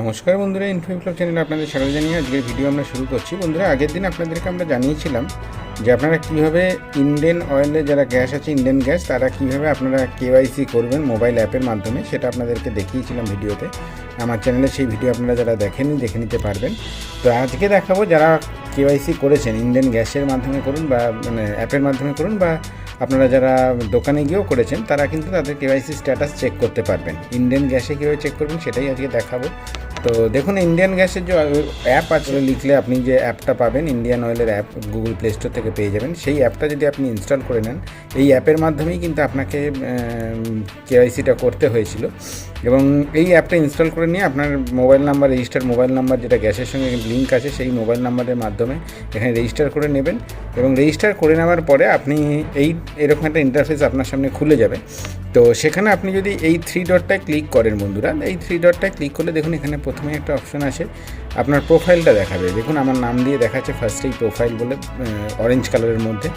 নমস্কার বন্ধুরা ইনফো বিপ্লব চ্যানেলে আপনাদের স্বাগত জানিয়ে আজকের ভিডিও আমরা শুরু করছি। বন্ধুরা, আগের দিন আপনাদেরকে আমরা জানিয়েছিলাম যে আপনারা কীভাবে ইন্ডিয়ান অয়েলে যারা গ্যাস আছে ইন্ডিয়ান গ্যাস তারা কীভাবে আপনারা কেওয়াইসি করবেন মোবাইল অ্যাপের মাধ্যমে, সেটা আপনাদেরকে দেখিয়েছিলাম ভিডিওতে আমার চ্যানেলে সেই ভিডিও আপনারা যারা দেখেননি, দেখে নিতে পারবেন। তো আজকে দেখাবো যারা কেওয়াইসি করেছেন ইন্ডিয়ান গ্যাসের মাধ্যমে করুন বা মানে অ্যাপের মাধ্যমে করুন বা আপনারা যারা দোকানে গিয়েও করেছেন, তারা কিন্তু তাদের কেওয়াইসি স্ট্যাটাস চেক করতে পারবেন। ইন্ডিয়ান গ্যাসে কীভাবে চেক করবেন সেটাই আজকে দেখাবো। তো দেখুন ইন্ডিয়ান গ্যাসের যে অ্যাপ আছে, লিখলে আপনি যে অ্যাপটা পাবেন ইন্ডিয়ান অয়েলের অ্যাপ গুগল প্লে স্টোর থেকে পেয়ে যাবেন। সেই অ্যাপটা যদি আপনি ইনস্টল করে নেন, এই অ্যাপের মাধ্যমেই কিন্তু আপনাকে কেওয়াইসিটা করতে হয়েছিল। এবং এই অ্যাপটা ইনস্টল করে নিয়ে আপনার mobile number register mobile number যেটা গ্যাসের সঙ্গে লিঙ্ক আছে, সেই মোবাইল নাম্বারের মাধ্যমে এখানে রেজিস্টার করে নেবেন। এবং রেজিস্টার করে নেওয়ার পরে আপনি এই, এরকম একটা ইন্টারফেস আপনার সামনে খুলে যাবে। তো সেখানে আপনি যদি এই থ্রি ডটটায় ক্লিক করেন বন্ধুরা, এই থ্রি ডটটায় ক্লিক করলে দেখুন এখানে প্রথমে একটা অপশন আছে আপনার প্রোফাইলটা দেখাবে। দেখুন আমার নাম দিয়ে দেখাচ্ছে ফার্স্টেই প্রোফাইল বলে অরেঞ্জ কালারের মধ্যে।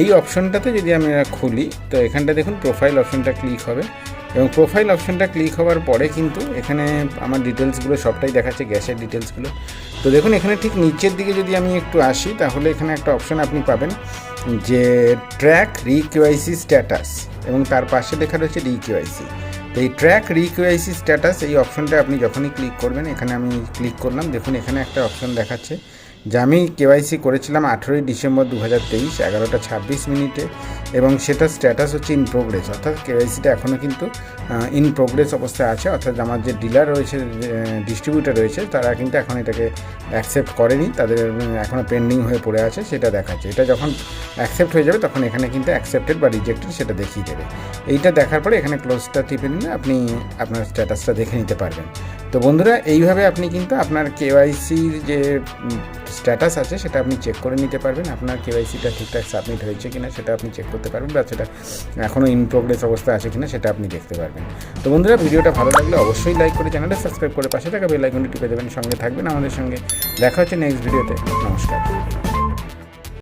এই অপশনটাতে যদি আমরা খুলি, তো এখানটা দেখুন প্রোফাইল অপশনটা ক্লিক হবে। এবং প্রোফাইল অপশনটা ক্লিক হওয়ার পরে কিন্তু এখানে আমার ডিটেলসগুলো সবটাই দেখাচ্ছে, গ্যাসের ডিটেলসগুলো তো দেখুন, এখানে ঠিক নিচের দিকে যদি আমি একটু আসি, তাহলে এখানে একটা অপশন আপনি পাবেন যে ট্র্যাক রিকিউআইসি স্ট্যাটাস এবং তার পাশে লেখা রয়েছে রিকিউআইসি তো এই ট্র্যাক রিকিউআইসি স্ট্যাটাস এই অপশনটা আপনি যখনই ক্লিক করবেন, এখানে আমি ক্লিক করলাম। দেখুন, এখানে একটা অপশন দেখাচ্ছে। যে আমি কেওয়াইসি করেছিলাম আঠেরোই ডিসেম্বর দু হাজার তেইশ, এগারোটা ছাব্বিশ মিনিটে। এবং সেটার স্ট্যাটাস হচ্ছে ইন প্রোগ্রেস অর্থাৎ কেওয়াইসিটা এখনও কিন্তু ইন প্রোগ্রেস অবস্থায় আছে। অর্থাৎ আমার যে ডিলার রয়েছে ডিস্ট্রিবিউটার রয়েছে, তারা কিন্তু এখন এটাকে অ্যাকসেপ্ট করেনি। তাদের এখনও পেন্ডিং হয়ে পড়ে আছে, সেটা দেখাচ্ছে। এটা যখন অ্যাকসেপ্ট হয়ে যাবে, তখন এখানে কিন্তু অ্যাকসেপ্টেড বা রিজেক্টেড সেটা দেখিয়ে দেবে। এইটা দেখার পরে এখানে ক্লোজটা টিপে নিলে আপনি আপনার স্ট্যাটাসটা দেখে নিতে পারবেন। তো বন্ধুরা, এইভাবে আপনি কিন্তু আপনার কেওয়াইসির যে স্ট্যাটাস আছে, সেটা আপনি চেক করে নিতে পারবেন। আপনার কেওয়াইসিটা ঠিকঠাক সাবমিট হয়েছে কিনা, সেটা আপনি চেক করতে পারবেন বা সেটা এখনও ইন প্রোগ্রেস অবস্থা আছে কিনা, সেটা আপনি দেখতে পারবেন। তো বন্ধুরা, ভিডিওটা ভালো লাগলে অবশ্যই লাইক করে চ্যানেলটা সাবস্ক্রাইব করে পাশে থাকা বেল আইকনটি টিপে দেবেন। সঙ্গে থাকবেন আমাদের সঙ্গে। দেখা হচ্ছে নেক্সট ভিডিওতে নমস্কার।